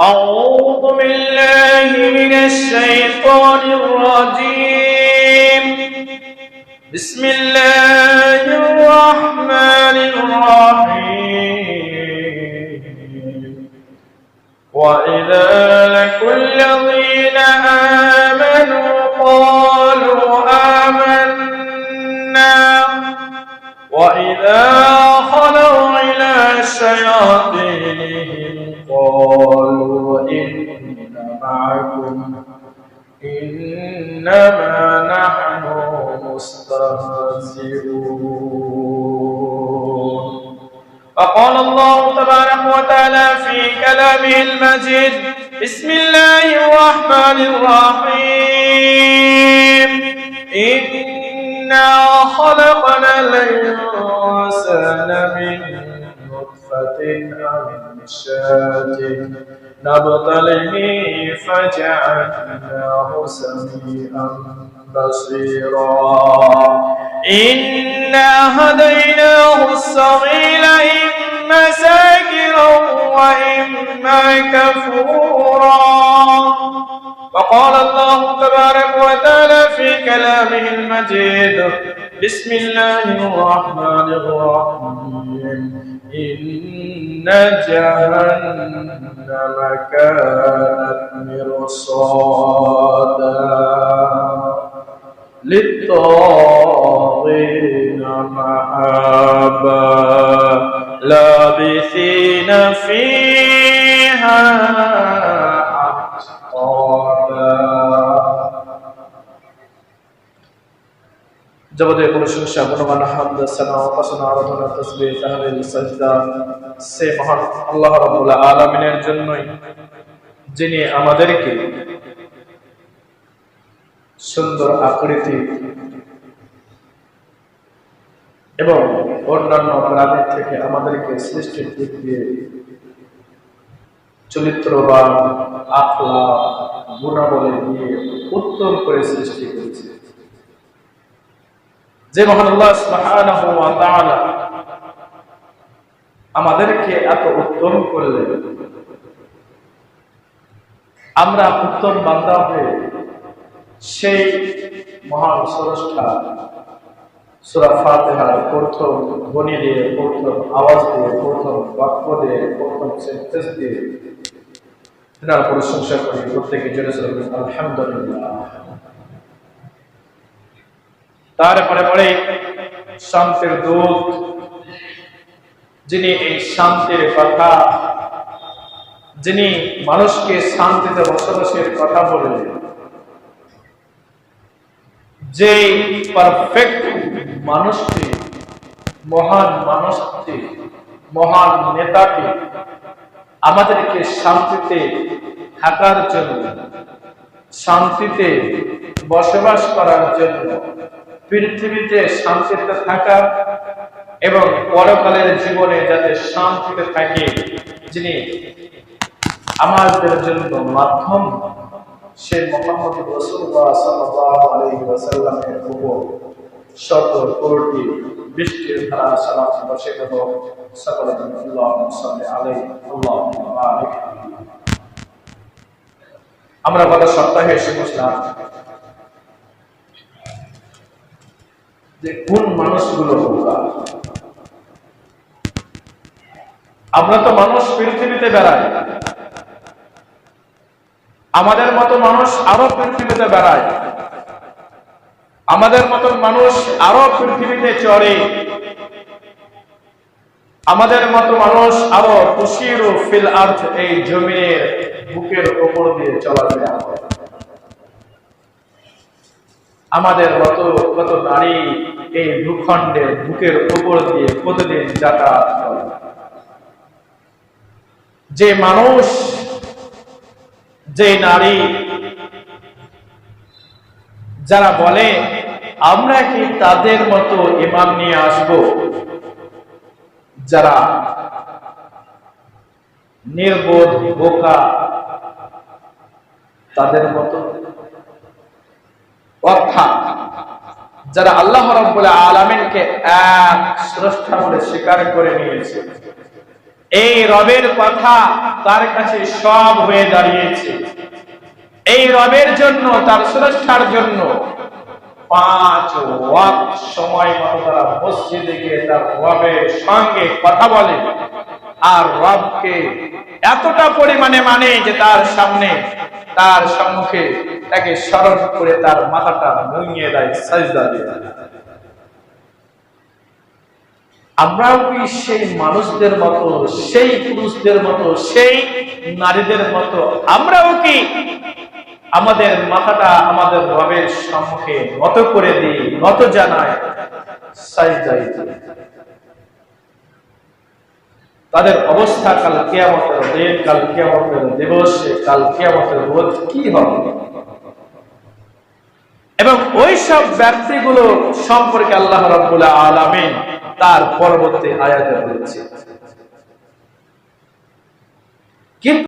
أعوذ بالله من الشيطان الرجيم. بسم الله الرحمن الرحيم. وإذا لقوا الذين آمنوا قالوا آمنا. وإذا خلوا إلى شياطينهم قالوا إنما نحن مستهزئون. وقال الله تبارك وتعالى في كلامه المجيد بسم الله الرحمن الرحيم. إنا خلقنا الإنسان من نطفة أمشاج نبتليه فجعلناه سميعا بصيرا. إنا هديناه السبيل إما شاكرا وإما كفورا. وقال الله تبارك وتعالى كلامه المجيد. بسم الله الرحمن الرحيم. إن جهنم كانت مرصادا للطاغين مآبا لابثين فيها প্রশংসা গুণমান হামদ সানা উপাসনা আরাধনা সাজদা সে মহান আল্লাহ রাব্বুল আলামিনের জন্যই যিনি আমাদেরকে সুন্দর আকৃতি এবং অন্যান্য প্রাণীর থেকে আমাদেরকে সৃষ্টির দিক দিয়ে চরিত্রবান, আখলা, গুণাবলী দিয়ে উত্তম করে সৃষ্টি করেছে। যে আল্লাহ আমাদেরকে এত উত্তম করলেন আমরা উত্তম বান্দা হয়ে সেই মহান স্রষ্টা সূরা ফাতিহার প্রথম ধ্বনি দিয়ে, প্রথম আওয়াজ দিয়ে, প্রথম বাক্য দিয়ে, প্রথম সেন্টেন্স দিয়ে তিনার প্রশংসা করি। প্রত্যেকে জেনে আলহামদুলিল্লাহ। তারপরে পরে শান্তির দূত, যিনি এই শান্তির কথা, যিনি মানুষকে শান্তিতে বসবাসের কথা বললেন যে পারফেক্ট মানুষটি, মহান মানুষটি, মহান নেতাটি আমাদেরকে শান্তিতে থাকার জন্য, শান্তিতে বসবাস করার জন্য পৃথিবীতে শান্তিতে থাকা এবং পরকালের জীবনে যাতে শান্তিতে থাকে যিনি আমাদের জন্য মাধ্যম, সে মোহাম্মদ রসুল্লাহ সাল্লাল্লাহু আলাইহি ওয়াসাল্লামের উপর শত কোটি বৃষ্টির ধারা সালাত বর্ষিত হোক। সকলে আল্লাহুম্মা সাল্লি আলাইহি বারিক আমরা গত সপ্তাহে এসে যে কোন মানুষগুলো বোকা? আমরা তো মানুষ পৃথিবীতে বেড়াই। আমাদের মতো মানুষ আরও পৃথিবীতে বেড়ায়। আমাদের মতো মানুষ আরও পৃথিবীতে চড়ে। আমাদের মতো মানুষ আরও খুশির ফিল আর্থ এই জমিনের বুকের ওপর দিয়ে চলাফেরা আমাদের মতো কত নারী এই ভূখণ্ডের বুকের উপর দিয়ে প্রতিদিন যাতায়াত করে। যে মানুষ, যে নারী, যারা বলে, আমরা কি তাদের মতো ইমাম নিয়ে আসব? যারা নির্বোধ, বোকা, তাদের মতো। অর্থাৎ যারা আল্লাহ রব্বুল আলমিনকে এক স্রষ্টা বলে স্বীকার করে নিয়েছে। এই রবের কথা তার কাছে সব হয়ে দাঁড়িয়েছে। এই রবের জন্য, তার সুরক্ষার জন্য পাঁচ ওয়াক্ত সময় মতো তারা মসজিদে গিয়ে তার রবের সঙ্গে কথা বলে। আর রবকে এতটা পরিমাণে মানে যে তার সামনে, তার সম্মুখে তাকে স্মরণ করে তার মাথাটা নুইয়ে দেয়, সাজদা দিয়ে আমরাও কি সেই মানুষদের মতো, সেই পুরুষদের মতো, সেই নারীদের মতো, আমরাও কি আমাদের মাথাটা আমাদের রবের সম্মুখে নত করে দিই, নত জানায় তাদের অবস্থা কাল কেয়ামতের দিন, কাল কেয়ামতের দিবসে, কাল কেয়ামতের রোধ কি হবে? এবং ওই সব ব্যক্তিগুলো সম্পর্কে আল্লাহ রাব্বুল আলামিন তার পরবর্তী আয়াতে বলেছে কিন্তু